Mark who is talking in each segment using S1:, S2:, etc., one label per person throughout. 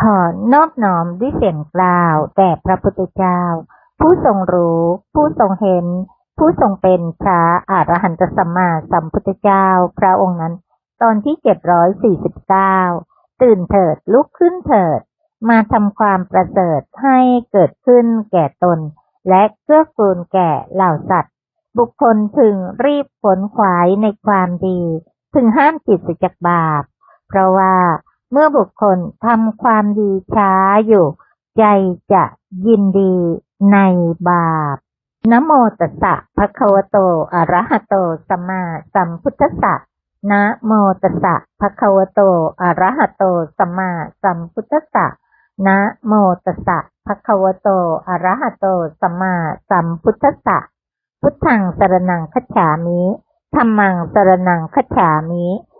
S1: ขอนอบน้อมด้วยเสียงกล่าวแด่พระพุทธเจ้า ผู้ทรงรู้ ผู้ทรงเห็น ผู้ทรงเป็นพระอรหันตสัมมาสัมพุทธเจ้า พระองค์นั้น ตอนที่เจ็ดร้อยสี่สิบเก้าตื่นเถิดลุกขึ้นเถิด มาทำความประเสริฐให้เกิดขึ้นแก่ตน และเกื้อกูลแก่เหล่าสัตว์ บุคคลพึงรีบผลขวายในความดีพึงห้ามจิตสียจากบาป เพราะว่า เมื่อบุคคลทำความดีช้าอยู่ ใจจะยินดีในบาปนะโมตัสสะภะคะวะโตอะระหะโตสัมมาสัมพุทธัสสะนะโมตัสสะภะคะวะโตอะระหะโตสัมมาสัมพุทธัสสะนะโมตัสสะภะคะวะโตอะระหะโตสัมมาสัมพุทธัสสะพุทธังสรนังคัจฉามิธัมมังสรนังคัจฉามิ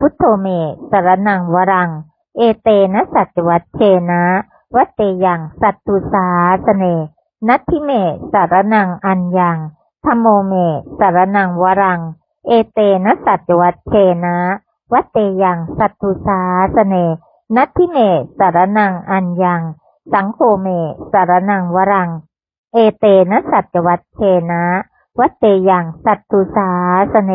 S1: พุทโธเมสรนังวรัง เอเตนะสัจวัตเชนะวัตเตยังสัตตุสาสเน นัตถิเมสารนังอัญญังธโมเมสารนังวรัง เอเตนะสัจวัตเชนะวัตเตยังสัตตุสาสเน นัตถิเมสารนังอัญญัง สังโฆเมสารนังวรัง เอเตนะสัจวัตเชนะวัตเตยังสัตตุสาสเน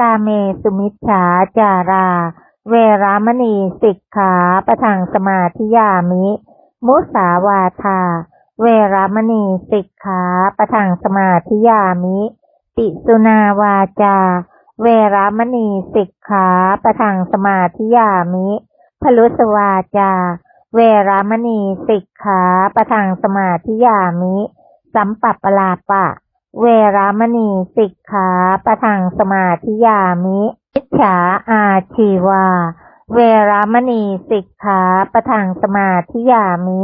S1: กาเมสุมิชฌาจารา เวรามณีสิกขาประทางสมาธิยามิ มุสาวาทา เวรามณีสิกขาประทางสมาธิยามิ ปิสุนาวาจา เวรามณีสิกขาประทางสมาธิยามิพลุสวาจา เวรามณีสิกขาประทางสมาธิยามิ สัมปัปปลาปะ เวรามณีสิกขาประทางสมาธิยามิมิจฉาอาชีวา เวรามณีสิกขาประทางสมาธิยามิ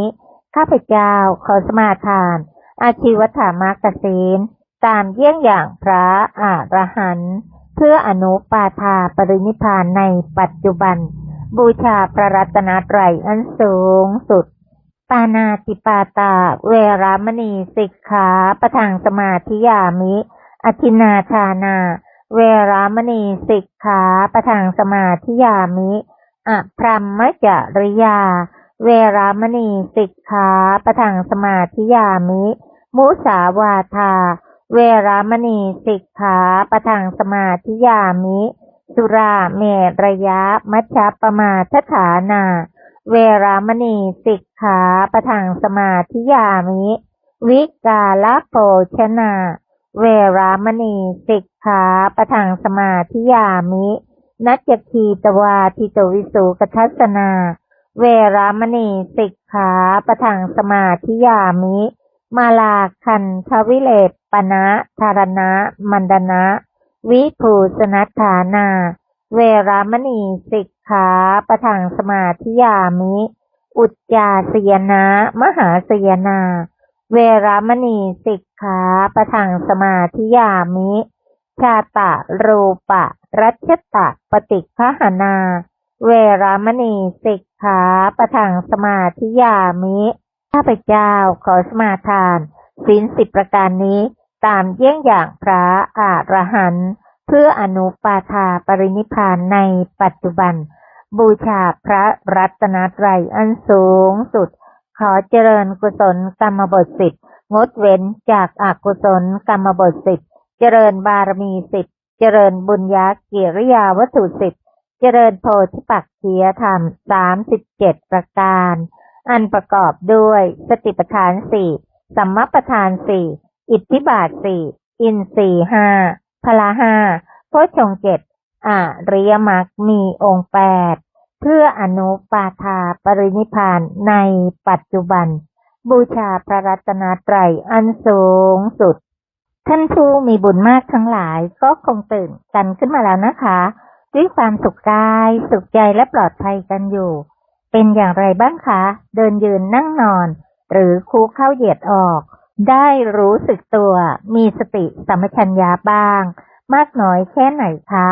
S1: ข้าพเจ้าขอสมาทาน อาชีวถามากสินตามเยี่ยงอย่างพระอรหันต์เพื่ออนุปาทาปรินิพพานในปัจจุบัน บูชาพระรัตนตรัยอันสูงสุด ปานาติปาตา เวรามณีสิกขาประทางสมาธิยามิ อธินาทานา เวรามณีสิกขาประทางสมาธิยามิอพรัมมจริยา เวรามณีสิกขาประทางสมาธิยามิ มุสาวาทา เวรามณีสิกขาประทางสมาธิยามิ สุราเมรยะมัชฌปมาทฐานา เวรามณีสิกขาประทางสมาธิยามิ วิกาลโภชนา เวรามณีสิกขาประทางสมาธิยามิ นัจคีตวาทิโตวิสุกทัสนา เวรามณีสิกขาประทางสมาธิยามิ มาลาคันทวิเลปปนะธารณะ มันดนะ วิภูสนัฏฐานา เวรามณีสิก ขาประทางสมาธิยามิ อุจจาสยนะ มหาสยนา เวรามณีสิกขาประทางสมาธิยามิ ชาตะรูปะ รัชตะปฏิฆหานา เวรามณีสิกขาประทางสมาธิยามิข้าพเจ้าขอสมาทานศีลสิบประการนี้ตามเยี่ยงอย่างพระอรหันต์เพื่ออนุปาทาปรินิพานในปัจจุบัน บูชาพระรัตนตรัยอันสูงสุด ขอเจริญกุศลกรรมบทสิบงดเว้นจากอากุศลกรรมบทสิบเจริญบารมีสิบเจริญบุญญาเกียริยาวัตถุสิบเจริญโพธิปักเคียธรรมสามสิบเจ็ดประการ อันประกอบด้วยสติปัฏฐานสี่สัมมาปทานสี่อิทธิบาทสี่อินทรีห้าพละห้าโพชฌงเจ็ด อริยมรรคมีองค์แปดเพื่ออนุปาทาปรินิพานในปัจจุบัน บูชาพระรัตนตรัยอันสูงสุด ท่านผู้มีบุญมากทั้งหลายก็คงตื่นกันขึ้นมาแล้วนะคะ ด้วยความสุขกายสุขใจและปลอดภัยกันอยู่ เป็นอย่างไรบ้างคะ เดินยืนนั่งนอน หรือคูเข้าเหยียดออก ได้รู้สึกตัว มีสติสัมปชัญญะบ้าง มากน้อยแค่ไหนคะ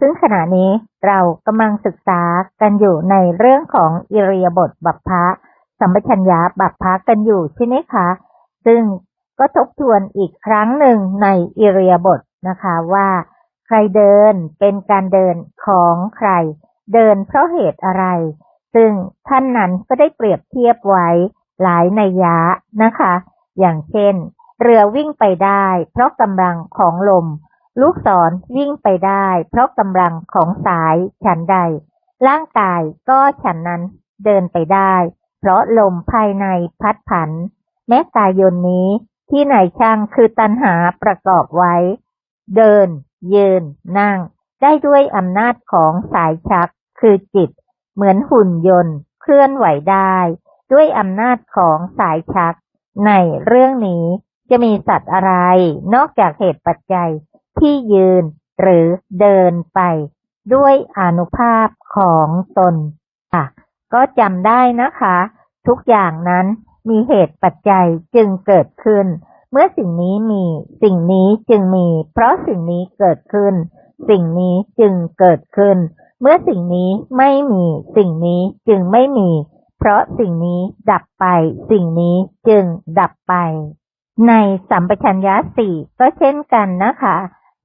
S1: ซึ่งขณะนี้เรากำลังศึกษากันอยู่ในเรื่องของอิริยาบถบัพพะสัมปชัญญะบัพพะกันอยู่ใช่ไหมคะ ซึ่งก็ทบทวนอีกครั้งหนึ่งในอิริยาบถนะคะว่า ใครเดินเป็นการเดินของใคร เดินเพราะเหตุอะไร ซึ่งท่านนั้นก็ได้เปรียบเทียบไว้หลายในยยะนะคะ อย่างเช่น เรือวิ่งไปได้ เพราะกำลังของลม ลูกศรวิ่งไปได้ เพราะกำลังของสายฉันใด ร่างกายก็ฉันนั้นเดินไปได้ เพราะลมภายในพัดผัน แม้กายยนต์นี้ที่ไหนช่างคือตัณหาประกอบไว้ เดิน ยืน นั่ง ได้ด้วยอำนาจของสายชัก คือจิต เหมือนหุ่นยนต์ เคลื่อนไหวได้ ด้วยอำนาจของสายชัก ในเรื่องนี้จะมีสัตว์อะไร นอกจากเหตุปัจจัย ที่ยืนหรือเดินไป ด้วยอนุภาพของตนค่ะก็จำได้นะคะ ทุกอย่างนั้นมีเหตุปัจจัยจึงเกิดขึ้น เมื่อสิ่งนี้มีสิ่งนี้จึงมี เพราะสิ่งนี้เกิดขึ้น สิ่งนี้จึงเกิดขึ้น เมื่อสิ่งนี้ไม่มีสิ่งนี้จึงไม่มี เพราะสิ่งนี้ดับไป สิ่งนี้จึงดับไป ในสัมปชัญญะสี่ก็เช่นกันนะคะ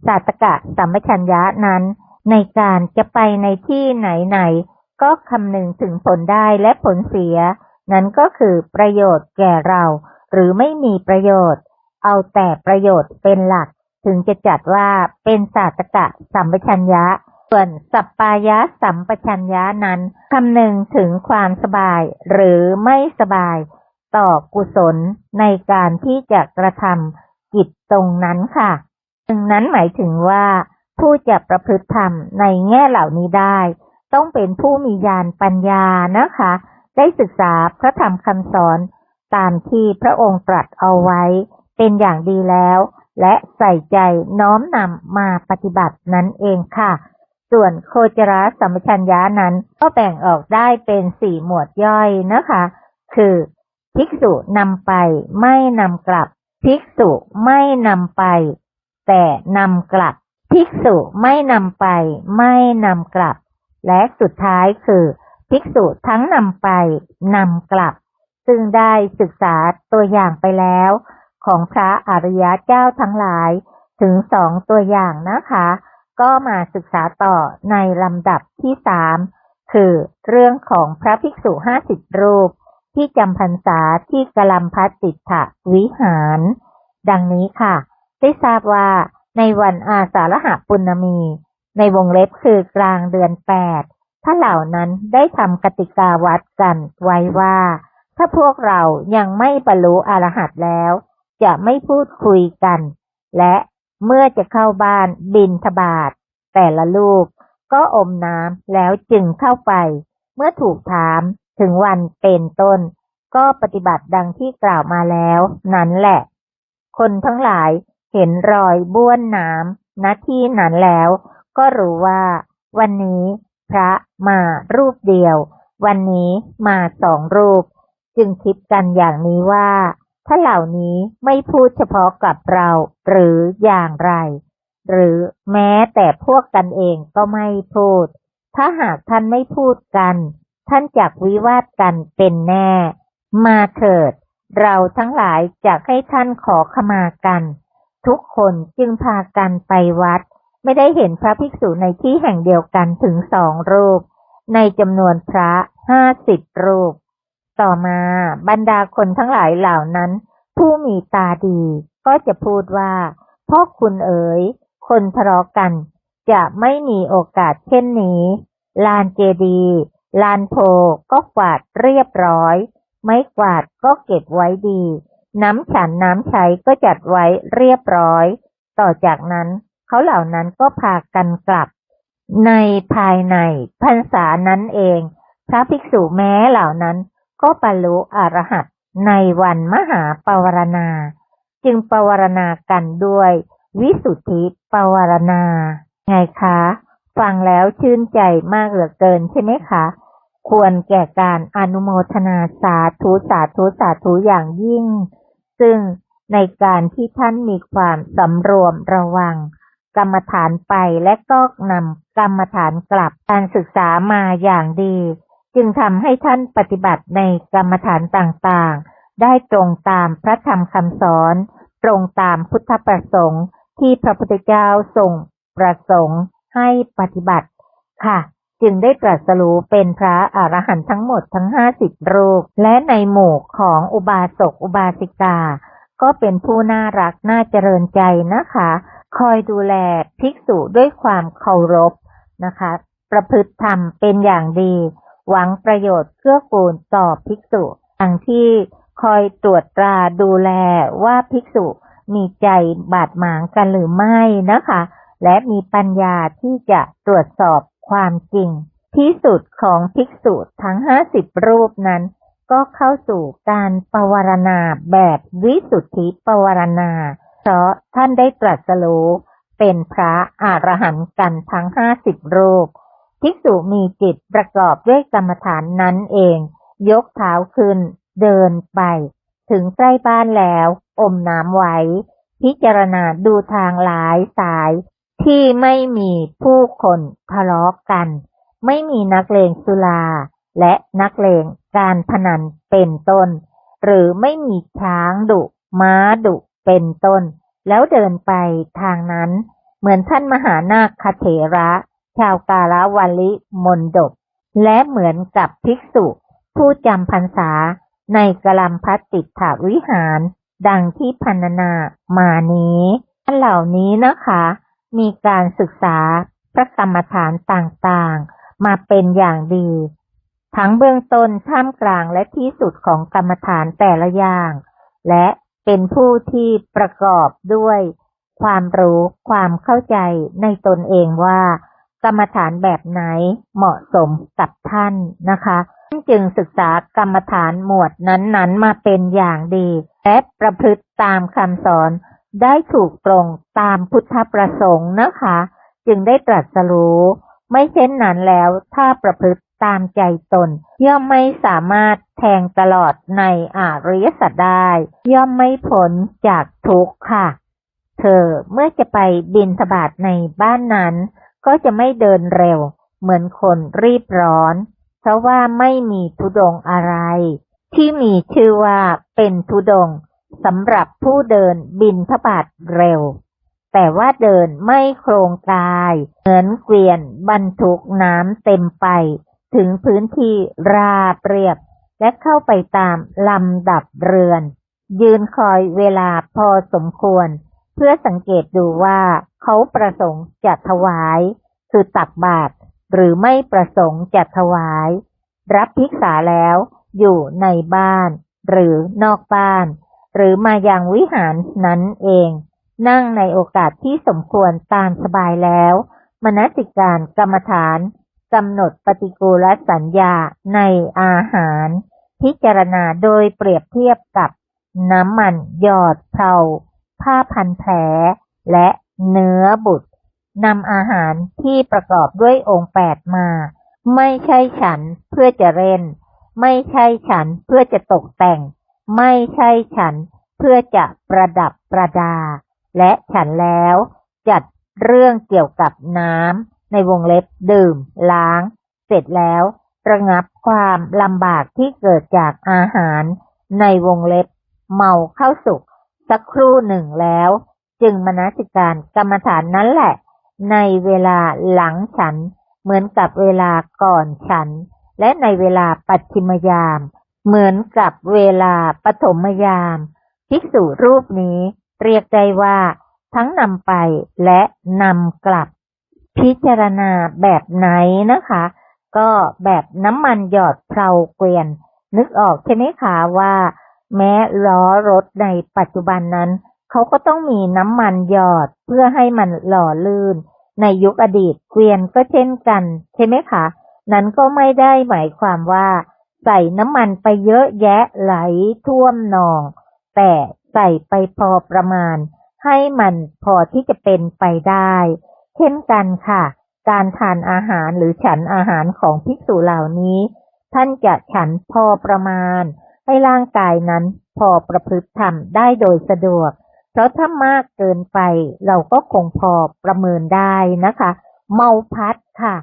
S1: สาตกะสัมปชัญญะนั้น ในการจะไปในที่ไหนๆก็คำนึงถึงผลได้และผลเสีย นั้นก็คือประโยชน์แก่เรา หรือไม่มีประโยชน์ เอาแต่ประโยชน์เป็นหลัก ถึงจะจัดว่าเป็นศาสตกะสัมปชัญญะ ส่วนสัปปายะสัมปชัญญะนั้นคำนึงถึงความสบายหรือไม่สบายต่อกุศลในการที่จะกระทำกิจตรงนั้นค่ะ ดังนั้นหมายถึงว่า ผู้จะประพฤติธรรมในแง่เหล่านี้ได้ ต้องเป็นผู้มีญาณปัญญานะคะ ได้ศึกษาพระธรรมคำสอนตามที่พระองค์ตรัสเอาไว้ เป็นอย่างดีแล้ว และใส่ใจน้อมนำมาปฏิบัตินั้นเองค่ะ ส่วนโคจรสัมชัญญะนั้นก็แบ่งออกได้เป็นสี่หมวดย่อยนะคะ คือภิกษุนำไปไม่นำกลับ ภิกษุไม่นำไป แต่นำกลับ ภิกษุไม่นำไป ไม่นำกลับ และสุดท้ายคือ ภิกษุทั้งนำไปนำกลับ ซึ่งได้ศึกษาตัวอย่างไปแล้ว ของพระอริยเจ้าทั้งหลายถึงสองตัวอย่างนะคะ ก็มาศึกษาต่อในลำดับที่สามคือเรื่องของพระภิกษุห้าสิบรูป ที่จำพรรษาที่กลัมพัสติถวิหาร ดังนี้ค่ะ ได้ทราบว่าในวันอาสาฬหปุณมี ในวงเล็บคือกลางเดือนแปดถ้าเหล่านั้นได้ทำกติกาวัดกันไว้ว่า ถ้าพวกเรายังไม่บรรลุอรหัตแล้ว จะไม่พูดคุยกัน และเมื่อจะเข้าบ้านบินทบาทแต่ละลูก ก็อมน้ำแล้วจึงเข้าไป เมื่อถูกถามถึงวันเป็นต้น ก็ปฏิบัติดังที่กล่าวมาแล้ว นั้นแหละ คนทั้งหลาย เห็นรอยบ้วนน้ำณที่นั้นแล้ว ก็รู้ว่า วันนี้พระมารูปเดียว วันนี้มาสองรูป จึงคิดกันอย่างนี้ว่า ถ้าเหล่านี้ไม่พูดเฉพาะกับเราหรืออย่างไร หรือแม้แต่พวกกันเองก็ไม่พูด ถ้าหากท่านไม่พูดกัน ท่านจักวิวาทกันเป็นแน่ มาเถิด เราทั้งหลายจะให้ท่านขอขมากัน ทุกคนจึงพากันไปวัด ไม่ได้เห็นพระภิกษุในที่แห่งเดียวกันถึงสองรูป ในจำนวนพระห้าสิบรูป ต่อมาบรรดาคนทั้งหลายเหล่านั้น ผู้มีตาดีก็จะพูดว่าพ่อคุณเอ๋ย คนทะเลาะกัน จะไม่มีโอกาสเช่นนี้ ลานเจดีลานโพก็กวาดเรียบร้อย ไม้กวาดก็เก็บไว้ดี น้ำฉันน้ำใช้ก็จัดไว้เรียบร้อย ต่อจากนั้นเขาเหล่านั้นก็พากันกลับ ในภายในพรรษานั้นเอง พระภิกษุแม้เหล่านั้นก็บรรลุอรหัตในวันมหาปวารณา จึงปวารณากันด้วยวิสุทธิปวารณา ไงคะ ฟังแล้วชื่นใจมากเหลือเกินใช่ไหมคะ ควรแก่การอนุโมทนาสาธุสาธุสาธุอย่างยิ่ง ซึ่งในการที่ท่านมีความสำรวมระวัง กรรมฐานไปและก็นำกรรมฐานกลับการศึกษามาอย่างดี จึงทำให้ท่านปฏิบัติในกรรมฐานต่างๆ ได้ตรงตามพระธรรมคำสอน ตรงตามพุทธประสงค์ที่พระพุทธเจ้าทรงประสงค์ให้ปฏิบัติค่ะ จึงได้ตรัสรู้เป็นพระอรหันต์ทั้งหมดทั้งห้าสิบรูป และในหมู่ของอุบาสกอุบาสิกา ก็เป็นผู้น่ารักน่าเจริญใจนะคะ คอยดูแลภิกษุด้วยความเคารพนะคะ ประพฤติธรรมเป็นอย่างดี หวังประโยชน์เกื้อกูลต่อภิกษุดังที่คอยตรวจตราดูแลว่าภิกษุมีใจบาดหมางกันหรือไม่นะคะ และมีปัญญาที่จะตรวจสอบ ความจริง ที่สุดของภิกษุทั้งห้าสิบรูปนั้น ก็เข้าสู่การปวารณาแบบวิสุทธิปวารณา เพราะท่านได้ตรัสรู้เป็นพระอรหันต์กันทั้งห้าสิบรูป ภิกษุมีจิตประกอบด้วยกรรมฐานนั้นเอง ยกเท้าขึ้น เดินไป ถึงใกล้บ้านแล้ว อมน้ำไว้ พิจารณาดูทางหลายสาย ที่ไม่มีผู้คนทะเลาะกัน ไม่มีนักเลงสุราและนักเลงการพนันเป็นต้น หรือไม่มีช้างดุม้าดุเป็นต้น แล้วเดินไปทางนั้น เหมือนท่านมหานาคเถระ ชาวกาลวาลิมนดบ และเหมือนกับภิกษุ ผู้จำพรรษาในกลัมพัติถาวิหาร ดังที่พันนามานี้ท่านเหล่านี้นะคะ มีการศึกษาพระกรรมฐานต่างๆ มาเป็นอย่างดี ทั้งเบื้องต้นท่ามกลางและที่สุดของกรรมฐานแต่ละอย่าง และเป็นผู้ที่ประกอบด้วย ความรู้ความเข้าใจในตนเองว่า กรรมฐานแบบไหนเหมาะสมกับท่านนะคะท่านจึงศึกษากรรมฐานหมวดนั้นๆ มาเป็นอย่างดี และประพฤติตามคำสอน ได้ถูกตรงตามพุทธประสงค์นะคะ จึงได้ตรัสรู้ ไม่เช่นนั้นแล้วถ้าประพฤติตามใจตน ย่อมไม่สามารถแทงตลอดในอริยสัจได้ ย่อมไม่พ้นจากทุกข์ค่ะ เธอเมื่อจะไปบินทบาทในบ้านนั้น ก็จะไม่เดินเร็ว เหมือนคนรีบร้อน เพราะว่าไม่มีทุดงอะไร ที่มีชื่อว่าเป็นทุดง สำหรับผู้เดินบินทบาทเร็ว แต่ว่าเดินไม่โครงกาย เหมือนเกวียนบรรทุกน้ำเต็มไป ถึงพื้นที่ราบเรียบ และเข้าไปตามลำดับเรือน ยืนคอยเวลาพอสมควร เพื่อสังเกตดูว่าเขาประสงค์จะถวาย คือตักบาตรหรือไม่ประสงค์จะถวาย รับภิกษาแล้วอยู่ในบ้าน หรือนอกบ้าน หรือมาอยังวิหารนั้นเอง นั่งในโอกาสที่สมควรตามสบายแล้ว มนสิการกรรมฐานกำหนดปฏิกูลสัญญาในอาหาร พิจารณาโดยเปรียบเทียบกับน้ำมันหยอดเพลาผ้าพันแผล และเนื้อบุตรนำอาหารที่ประกอบด้วยองค์แปดมา ไม่ใช่ฉันเพื่อจะเล่น ไม่ใช่ฉันเพื่อจะตกแต่ง ไม่ใช่ฉันเพื่อจะประดับประดา และฉันแล้วจัดเรื่องเกี่ยวกับน้ำในวงเล็บดื่ม ล้าง เสร็จแล้ว ระงับความลำบากที่เกิดจากอาหาร ในวงเล็บ เมาเข้าสุขสักครู่หนึ่งแล้ว จึงมนสิการกรรมฐานนั้นแหละ ในเวลาหลังฉันเหมือนกับเวลาก่อนฉัน และในเวลาปัจฉิมยาม เหมือนกับเวลาปฐมยาม ภิกษุรูปนี้เรียกได้ว่า ทั้งนำไปและนำกลับ พิจารณาแบบไหนนะคะ ก็แบบน้ำมันหยอดเพลาเกวียน นึกออกใช่ไหมคะว่า แม้ล้อรถในปัจจุบันนั้น เขาก็ต้องมีน้ำมันหยอดเพื่อให้มันหล่อลื่น ในยุคอดีตเกวียนก็เช่นกัน ใช่ไหมคะ นั้นก็ไม่ได้หมายความว่า ใส่น้ำมันไปเยอะแยะไหลท่วมนอง แต่ใส่ไปพอประมาณ ให้มันพอที่จะเป็นไปได้ เช่นกันค่ะ การทานอาหารหรือฉันอาหารของภิกษุเหล่านี้ ท่านจะฉันพอประมาณ ให้ร่างกายนั้นพอประพฤติธรรมได้โดยสะดวก เพราะถ้ามากเกินไปเราก็คงพอประเมินได้นะคะ เมาพัดค่ะ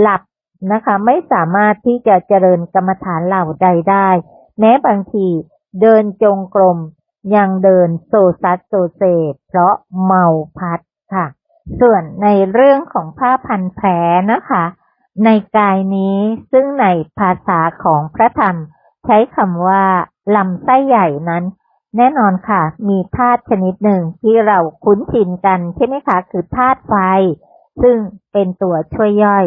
S1: หลับ นะคะ ไม่สามารถที่จะเจริญกรรมฐานเหล่าใดได้ แม้บางทีเดินจงกรมยังเดินโซซัดโซเซ เพราะเมาพัดค่ะ ส่วนในเรื่องของผ้าพันแผลนะคะ ในกายนี้ซึ่งในภาษาของพระธรรม ใช้คำว่าลำไส้ใหญ่นั้น แน่นอนค่ะ มีธาตุชนิดหนึ่งที่เราคุ้นชินกันใช่ไหมคะ คือธาตุไฟ ซึ่งเป็นตัวช่วยย่อย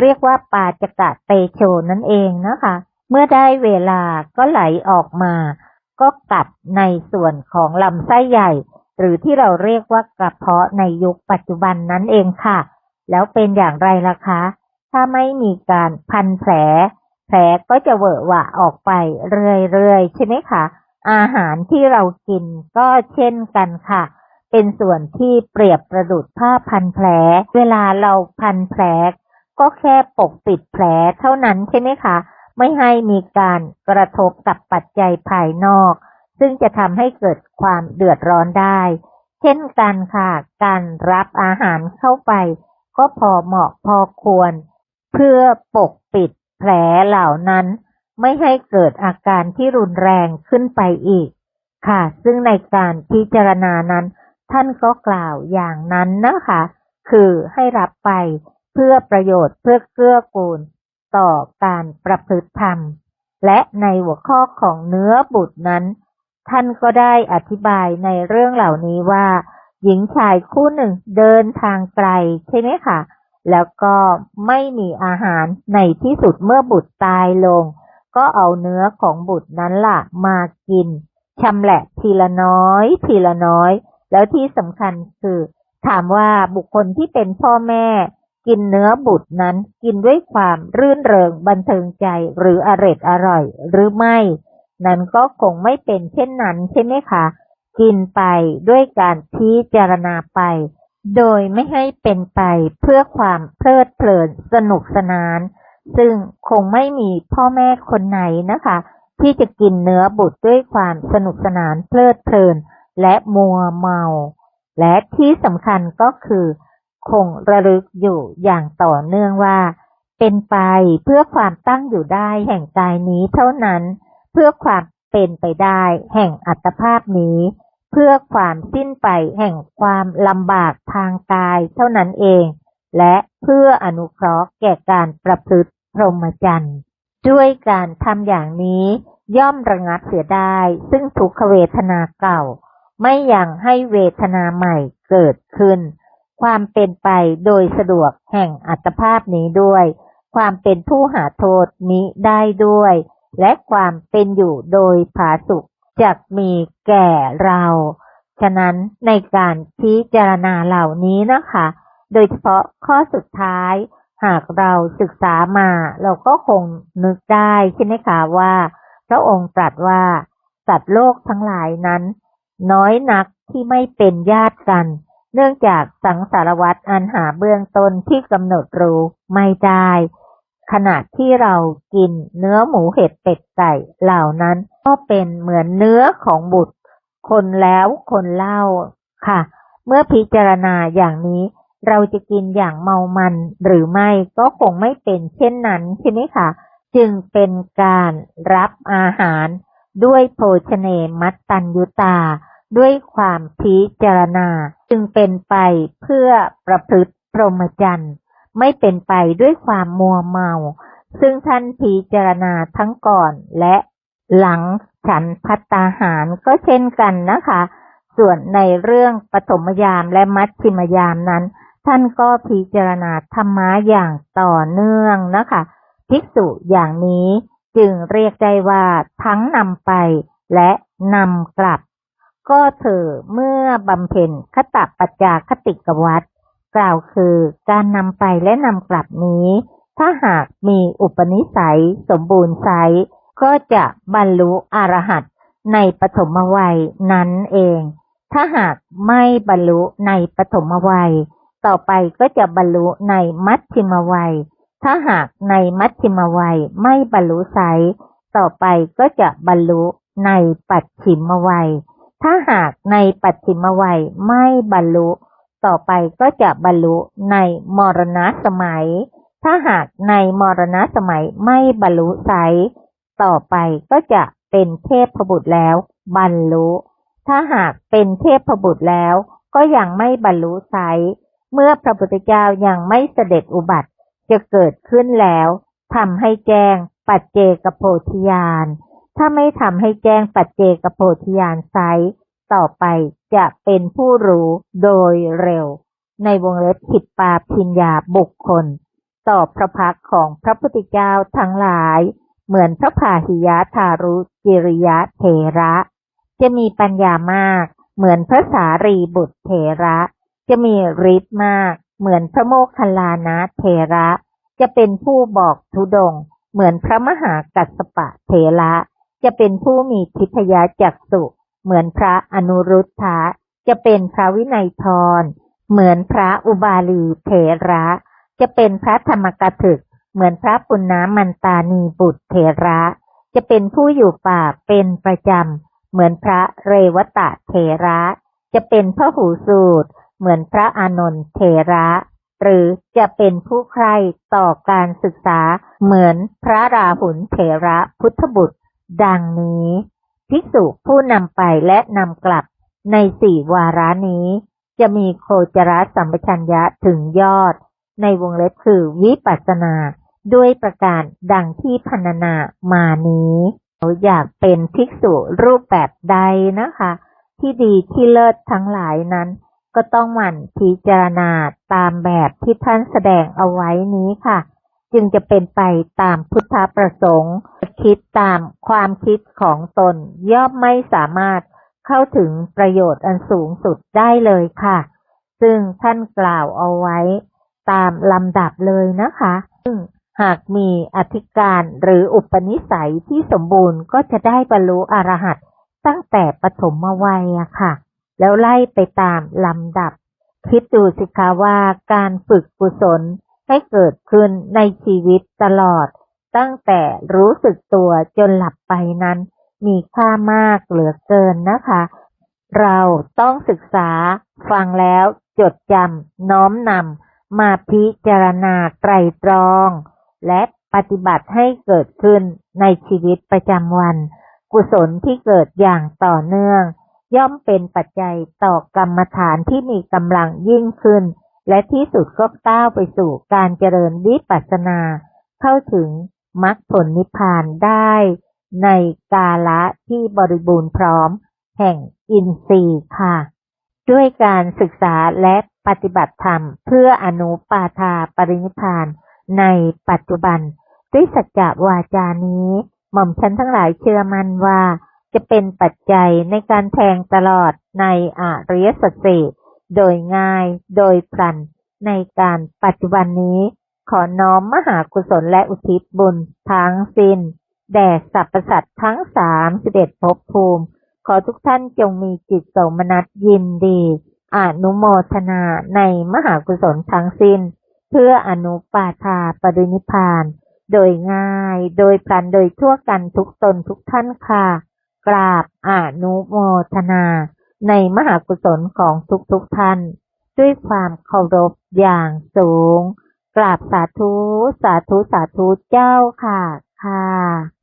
S1: เรียกว่าปาจกะเตโชนั่นเองนะคะ เมื่อได้เวลาก็ไหลออกมา ก็กัดในส่วนของลำไส้ใหญ่ หรือที่เราเรียกว่ากระเพาะในยุคปัจจุบันนั่นเองค่ะ แล้วเป็นอย่างไรล่ะคะ ถ้าไม่มีการพันแผล แผลก็จะเวอะหวะออกไปเรื่อยๆใช่ไหมคะอาหารที่เรากินก็เช่นกันค่ะ เป็นส่วนที่เปรียบประดุดผ้าพันแผล เวลาเราพันแผล ก็แค่ปกปิดแผลเท่านั้นใช่ไหมคะ ไม่ให้มีการกระทบกับปัจจัยภายนอก ซึ่งจะทำให้เกิดความเดือดร้อนได้ เช่นกันค่ะ การรับอาหารเข้าไป ก็พอเหมาะพอควร เพื่อปกปิดแผลเหล่านั้น ไม่ให้เกิดอาการที่รุนแรงขึ้นไปอีก ค่ะ ซึ่งในการพิจารณานั้น ท่านก็กล่าวอย่างนั้นนะคะ คือให้รับไป เพื่อประโยชน์เพื่อเกื้อกูล ต่อการประพฤติธรรม และในหัวข้อของเนื้อบุตรนั้น ท่านก็ได้อธิบายในเรื่องเหล่านี้ว่า หญิงชายคู่หนึ่งเดินทางไกลใช่ไหมคะแล้วก็ไม่มีอาหารในที่สุดเมื่อบุตรตายลง ก็เอาเนื้อของบุตรนั้นล่ะมากินชำแหละทีละน้อย ทีละน้อย แล้วที่สำคัญคือ ถามว่าบุคคลที่เป็นพ่อแม่ กินเนื้อบุตรนั้นกินด้วยความรื่นเริงบันเทิงใจหรืออร็ดอร่อยหรือไม่ นั้นก็คงไม่เป็นเช่นนั้นใช่ไหมคะ กินไปด้วยการพิจารณาไป โดยไม่ให้เป็นไปเพื่อความเพลิดเพลินสนุกสนาน ซึ่งคงไม่มีพ่อแม่คนไหนนะคะ ที่จะกินเนื้อบุตรด้วยความสนุกสนานเพลิดเพลินและมัวเมา และที่สำคัญก็คือ คงระลึกอยู่อย่างต่อเนื่องว่า เป็นไปเพื่อความตั้งอยู่ได้แห่งกายนี้เท่านั้น เพื่อความเป็นไปได้แห่งอัตภาพนี้ เพื่อความสิ้นไปแห่งความลำบากทางกายเท่านั้นเอง และเพื่ออนุเคราะห์แก่การประพฤติพรหมจรรย์ด้วยการทำอย่างนี้ย่อมระงับเสียได้ ซึ่งทุกขเวทนาเก่า ไม่ยังให้เวทนาใหม่เกิดขึ้น ความเป็นไปโดยสะดวกแห่งอัตภาพนี้ด้วย ความเป็นผู้หาโทษนี้ได้ด้วย และความเป็นอยู่โดยผาสุกจะมีแก่เรา ฉะนั้นในการพิจารณาเหล่านี้นะคะ โดยเฉพาะข้อสุดท้าย หากเราศึกษามาเราก็คงนึกได้ใช่ไหมคะว่า พระองค์ตรัสว่าสัตว์โลกทั้งหลายนั้น น้อยนักที่ไม่เป็นญาติกัน เนื่องจากสังสารวัตรอันหาเบื้องต้นที่กำหนดรู้ไม่ได้ ขณะที่เรากินเนื้อหมูเห็ดเป็ดไก่เหล่านั้น ก็เป็นเหมือนเนื้อของบุตร คนแล้วคนเล่าค่ะ เมื่อพิจารณาอย่างนี้ เราจะกินอย่างเมามันหรือไม่ก็คงไม่เป็นเช่นนั้นใช่ไหมคะจึงเป็นการรับอาหารด้วยโภชเนมัตตัญยุตา ด้วยความพิจารณาจึงเป็นไปเพื่อประพฤติพรหมจรรย์ไม่เป็นไปด้วยความมัวเมา ซึ่งท่านพิจารณาทั้งก่อนและหลังฉันพัตตาหารก็เช่นกันนะคะ ส่วนในเรื่องปฐมยามและมัชชิมยามนั้น ท่านก็พิจารณาธรรมะอย่างต่อเนื่องนะคะภิกษุอย่างนี้จึงเรียกได้ว่าทั้งนำไปและนำกลับ ก็เธอเมื่อบำเพ็ญคตปัจจาคติกวัตกล่าวคือการนำไปและนำกลับนี้ ถ้าหากมีอุปนิสัยสมบูรณ์ไซก็จะบรรลุอรหัตในปฐมวัยนั้นเอง ถ้าหากไม่บรรลุในปฐมวัย ต่อไปก็จะบรรลุในมัชชิมวัย ถ้าหากในมัชชิมวัยไม่บรรลุไซต่อไปก็จะบรรลุในปัจฉิมวัย ถ้าหากในปัจฉิมวัยไม่บรรลุ ต่อไปก็จะบรรลุในมรณะสมัย ถ้าหากในมรณะสมัยไม่บรรลุไซต่อไปก็จะเป็นเทพบุตรแล้ว บรรลุ ถ้าหากเป็นเทพบุตรแล้ว ก็ยังไม่บรรลุไซเมื่อพระพุทธเจ้ายังไม่เสด็จอุบัติจะเกิดขึ้นแล้วทำให้แจ้งปัจเจกโพธิญาณ ถ้าไม่ทำให้แจ้งปัจเจกโพธิญาณไซต่อไปจะเป็นผู้รู้โดยเร็ว ในวงเล็บผิดปาพิญญาบุคคล ต่อพระพักของพระพุทธเจ้าทั้งหลาย เหมือนพระพาหิยะทารุจิริยะเถระ จะมีปัญญามาก เหมือนพระสารีบุตรเถระ จะมีฤทธิ์มาก เหมือนพระโมคคัลลานะเถระ จะเป็นผู้บอกทุดง เหมือนพระมหากัสสปะเถระ จะเป็นผู้มีทิพยจักสุเหมือนพระอนุรุทธะจะเป็นพระวินัยทร เหมือนพระอุบาลีเถระ จะเป็นพระธรรมกถึก เหมือนพระปุณณมันตานีบุตรเถระ จะเป็นผู้อยู่ป่าเป็นประจำ เหมือนพระเรวตะเถระ จะเป็นพระหูสูตร เหมือนพระอานนท์เถระ หรือจะเป็นผู้ใคร่ต่อการศึกษาเหมือนพระราหุลเถระพุทธบุตร ดังนี้ ภิกษุผู้นำไปและนำกลับในสี่วาระนี้ จะมีโคจรสัมปชัญญะถึงยอด ในวงเล็บคือวิปัสสนา ด้วยประการดังที่พรรณนามานี้เราอยากเป็นภิกษุรูปแบบใดนะคะ ที่ดีที่เลิศทั้งหลายนั้น ก็ต้องหมั่นพิจารณาตามแบบที่ท่านแสดงเอาไว้นี้ค่ะ จึงจะเป็นไปตามพุทธประสงค์ คิดตามความคิดของตน ย่อมไม่สามารถเข้าถึงประโยชน์อันสูงสุดได้เลยค่ะ ซึ่งท่านกล่าวเอาไว้ตามลำดับเลยนะคะ ซึ่งหากมีอธิการหรืออุปนิสัยที่สมบูรณ์ก็จะได้บรรลุอรหัตตั้งแต่ปฐมวัยอะค่ะ แล้วไล่ไปตามลำดับ คิดดูสิคะว่าการฝึกกุศล ให้เกิดขึ้นในชีวิตตลอด ตั้งแต่รู้สึกตัวจนหลับไปนั้น มีค่ามากเหลือเกินนะคะ เราต้องศึกษาฟังแล้วจดจำน้อมนำมาพิจารณาไตรตรอง และปฏิบัติให้เกิดขึ้นในชีวิตประจำวัน กุศลที่เกิดอย่างต่อเนื่อง ย่อมเป็นปัจจัยต่อกรรมฐานที่มีกำลังยิ่งขึ้น และที่สุดก็ก้าวไปสู่การเจริญวิปัสสนา เข้าถึงมรรคผลนิพพานได้ในกาละที่บริบูรณ์พร้อม แห่งอินทรีย์ค่ะ ด้วยการศึกษาและปฏิบัติธรรม เพื่ออนุปาทาปรินิพานในปัจจุบัน ด้วยสัจจะวาจานี้ หม่อมฉันทั้งหลายเชื่อมั่นว่า จะเป็นปัจจัยในการแทงตลอดในอริยสัจสี่ โดยง่ายโดยพลัน ในการปัจจุบันนี้ ขอน้อมมหากุศลและอุทิศบุญทั้งสิ้น แด่สรรพสัตว์ทั้งสามสิบเอ็ดภพภูมิ ขอทุกท่านจงมีจิตสมนัสยินดีอนุโมทนาในมหากุศลทั้งสิ้น เพื่ออนุปาทาปรินิพาน โดยง่าย โดยพลันโดยทั่วกันทุกตนทุกท่านค่ะ กราบอนุโมทนา ในมหากุศลของทุกทุกท่าน ด้วยความเคารพอย่างสูง กราบสาธุ สาธุ สาธุเจ้าค่ะค่ะ